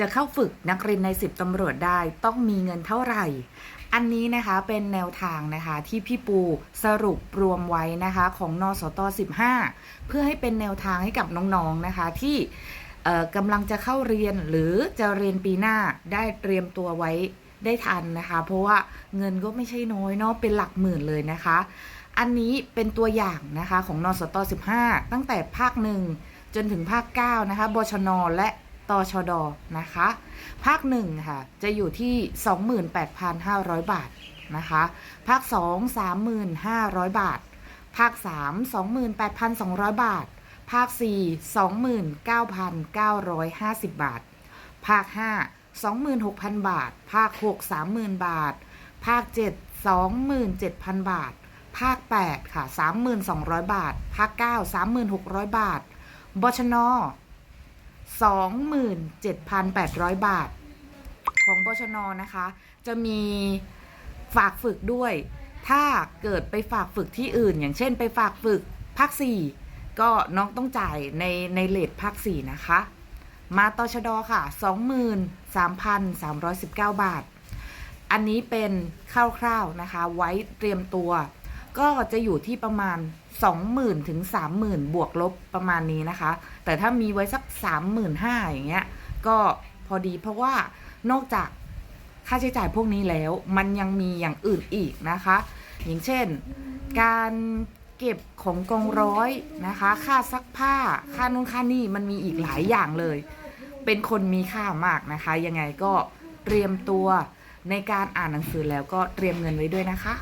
จะเข้าฝึกนักเรียนในสิบตำรวจได้ต้องมีเงินเท่าไหร่ อันนี้นะคะเป็นแนวทางนะคะที่พี่ปูสรุปรวมไว้นะคะของนสต15 เพื่อให้เป็นแนวทางให้กับน้องๆนะคะที่กำลังจะเข้าเรียนหรือจะเรียนปีหน้าได้เตรียมตัวไว้ได้ทันนะคะ เพราะว่าเงินก็ไม่ใช่น้อยเนาะเป็นหลักหมื่นเลยนะคะ อันนี้เป็นตัวอย่างนะคะของนสต15 ตั้งแต่ภาคหนึ่งจนถึงภาค 9 นะคะบชน และ ตชดนะคะ ภาคหนึ่งค่ะจะอยู่ที่ 28,500 บาทนะคะ ภาค 2 3,500 บาท ภาค 3 28,200 บาท ภาค 4 29,950 บาท ภาค 5 26,000 บาท ภาค 6 30,000 บาท ภาค 7 27,000 บาท ภาค 8 ค่ะ 3,200บาท ภาค 9 3,600 บาท บชน 27,800 บาท ของบชนนะคะ จะมีฝากฝึกด้วย ถ้าเกิดไปฝากฝึกที่อื่น อย่างเช่นไปฝากฝึกภาค4ก็น้องต้องจ่ายในในเลทภาค4นะคะ มาตชดค่ะ 23,319 บาท อันนี้เป็นคร่าวๆนะคะ ไว้เตรียมตัว ก็จะอยู่ที่ประมาณ 20,000ถึง30,000 บวกลบประมาณนี้นะคะ แต่ถ้ามีไว้สัก 35,000อย่างเงี้ย ก็พอดีเพราะว่านอกจากค่าใช้จ่ายพวกนี้แล้ว มันยังมีอย่างอื่นอีกนะคะ อย่างเช่น การเก็บของกองร้อยนะคะ ค่าซักผ้า ค่านู่นค่านี่มันมีอีกหลายอย่างเลย เป็นคนมีค่ามากนะคะ ยังไงก็เตรียมตัวในการอ่านหนังสือแล้วก็เตรียมเงินไว้ด้วยนะคะ